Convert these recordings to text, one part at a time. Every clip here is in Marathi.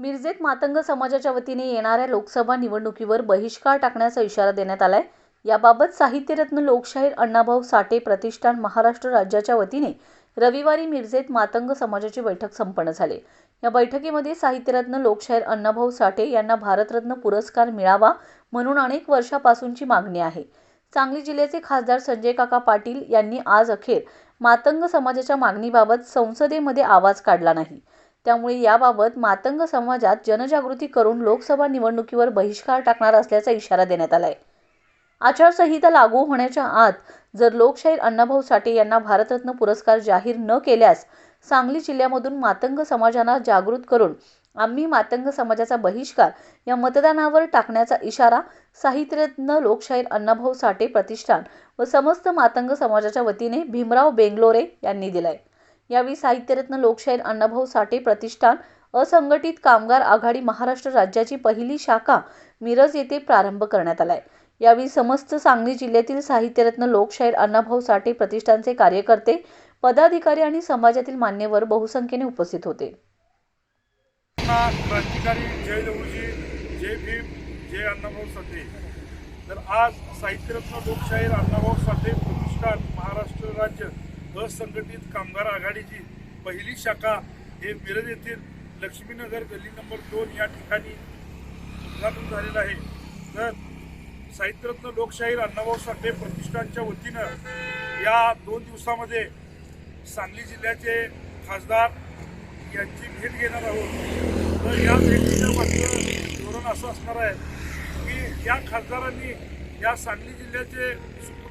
मिरजेत मातंग समाजाच्या वतीने येणाऱ्या लोकसभा निवडणुकीवर बहिष्कार टाकण्याचा इशारा देण्यात आलाय. याबाबत साहित्यरत्न लोकशाहीर अण्णाभाऊ साठे प्रतिष्ठान महाराष्ट्र राज्याच्या वतीने रविवारी मिरजेत मातंग समाजाची बैठक संपन्न झाली. या बैठकीमध्ये साहित्यरत्न लोकशाहीर अण्णाभाऊ साठे यांना भारतरत्न पुरस्कार मिळावा म्हणून अनेक वर्षापासूनची मागणी आहे. सांगली जिल्ह्याचे खासदार संजय काका पाटील यांनी आज अखेर मातंग समाजाच्या मागणीबाबत संसदेमध्ये आवाज काढला नाही. त्यामुळे याबाबत मातंग समाजात जनजागृती करून लोकसभा निवडणुकीवर बहिष्कार टाकणार असल्याचा इशारा देण्यात आलाय. आचारसंहिता लागू होण्याच्या आत जर लोकशाहीर अण्णाभाऊ साठे यांना भारतरत्न पुरस्कार जाहीर न केल्यास सांगली जिल्ह्यामधून मातंग समाजांना जागृत करून आम्ही मातंग समाजाचा बहिष्कार या मतदानावर टाकण्याचा इशारा साहित्यरत्न लोकशाहीर अण्णाभाऊ साठे प्रतिष्ठान व समस्त मातंग समाजाच्या वतीने भीमराव बेंगलोरे यांनी दिलाय. यावेळी साहित्यरत्न लोकशाहीर अण्णाभाऊ साठे प्रतिष्ठान असंघटित कामगार आघाडी महाराष्ट्र राज्याची पहिली शाखा मिरज येथे प्रारंभ करण्यात आलाय. यावेळी समस्त सांगली जिल्ह्यातील साहित्यरत्न लोकशाहीर अण्णाभाऊ साठे प्रतिष्ठानचे कार्यकर्ते पदाधिकारी आणि समाजातील मान्यवर बहुसंख्येने उपस्थित होते. क्रांतिकारी जय लहूजी जय भीम जय अण्णाभाऊ साठे. तर आज साहित्यरत्न लोकशाहीर अण्णाभाऊ साठे प्रतिष्ठान महाराष्ट्र राज्य असंघटित कामगार आघाडीची पहिली शाखा हे मिरज येथील लक्ष्मीनगर गल्ली नंबर दोन या ठिकाणी उद्घाटन झालेलं आहे. तर साहित्यरत्न लोकशाहीर अण्णाभाऊ साठे प्रतिष्ठानच्या वतीनं या दोन दिवसामध्ये सांगली जिल्ह्याचे खासदार यांची भेट घेणार आहोत. तर या भेटीचं मात्र धोरण असं असणार आहे की या खासदारांनी या सांगली जिल्ह्याचे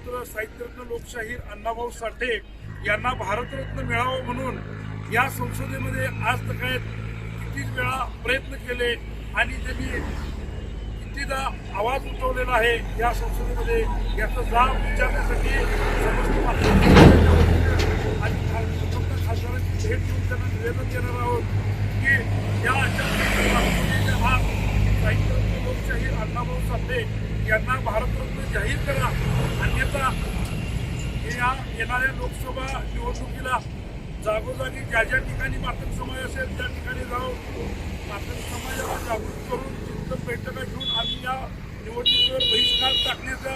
सुपुत्र साहित्यरत्न लोकशाहीर अण्णाभाऊ साठे यांना भारतरत्न मिळावं म्हणून या संसदेमध्ये आज तर काय वेळा प्रयत्न केले आणि त्यांनी कितीदा आवाज उठवलेला आहे या संसदेमध्ये याचा जाब विचारण्यासाठी समस्त आणि खा- खासदारांची भेट घेऊन त्यांना निवेदन देणार आहोत की या आचारसंहितेच्या आत साहित्यरत्न लोकशाहीर अण्णाभाऊ साठे यांना भारतरत्न जाहीर करा. अन्यथा हे या येणाऱ्या लोकसभा निवडणुकीला जागोजागी ज्या ज्या ठिकाणी मातंग समाज असेल त्या ठिकाणी जाऊन मातंग समाजाला जागृत करून चिंतन बैठका घेऊन आम्ही या निवडणुकीवर बहिष्कार टाकण्याचा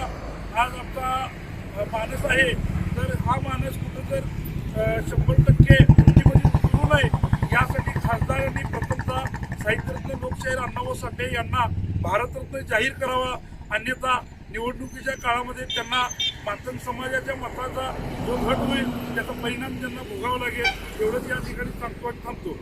आज आमचा मानस आहे तर हा मानस कुठं तर शंभर टक्के कृतीमध्ये नये यासाठी खासदारांनी प्रथमतः साहित्यरत्न लोकशाहीर अण्णाभाऊ साठे यांना भारतरत्न जाहीर करावा. अन्यथा निवडणुकीच्या काळामध्ये त्यांना मातंग समाजाच्या मताचा जो घट होईल त्याचा परिणाम त्यांना भोगावा लागेल. एवढंच या ठिकाणी सांगतो आणि थांबतो.